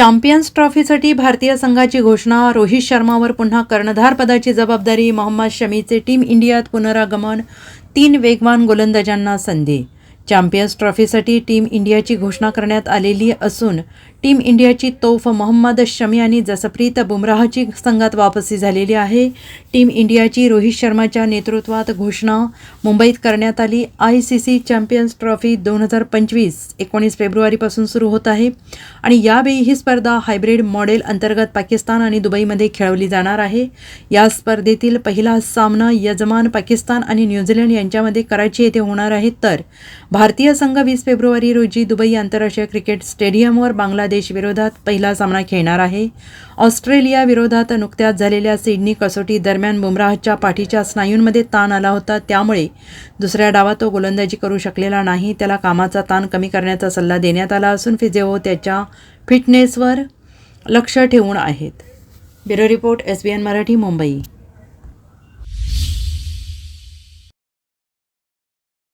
Champions ट्रॉफीसाठी भारतीय संघाची घोषणा. रोहित शर्मावर पुन्हा कर्णधारपदाची जबाबदारी. मोहम्मद शमीचे टीम इंडियात पुनरागमन. तीन वेगवान गोलंदाजांना संधी चॅम्पियन्स ट्रॉफीसाठी टीम इंडियाची घोषणा करण्यात आलेली असून टीम इंडियाची तोफ मोहम्मद शमी आणि जसप्रीत बुमराहची संघात वापसी झालेली आहे. टीम इंडियाची रोहित शर्माच्या नेतृत्वात घोषणा मुंबईत करण्यात आली. I C C champions trophy दोन हजार पंचवीस एकोणीस फेब्रुवारीपासून सुरू होत आहे आणि यावेळी ही स्पर्धा हायब्रिड मॉडेल अंतर्गत पाकिस्तान आणि दुबईमध्ये खेळवली जाणार आहे. या स्पर्धेतील पहिला सामना यजमान पाकिस्तान आणि न्यूझीलंड यांच्यामध्ये कराची येथे होणार आहे. तर भारतीय संघ वीस फेब्रुवारी रोजी दुबई आंतरराष्ट्रीय क्रिकेट स्टेडियमवर बांगलादेश विरोधात पहिला सामना खेळणार आहे. ऑस्ट्रेलिया विरोधात नुकत्याच झालेल्या सिडनी कसोटी दरम्यान बुमराहच्या पाठीच्या स्नायूंमध्ये ताण आला होता. त्यामुळे दुसऱ्या डावात तो गोलंदाजी करू शकलेला नाही. त्याला कामाचा ताण कमी करण्याचा सल्ला देण्यात आला असून फिजेओ त्याच्या फिटनेसवर लक्ष ठेवून आहेत. Bureau report S B N Marathi Mumbai.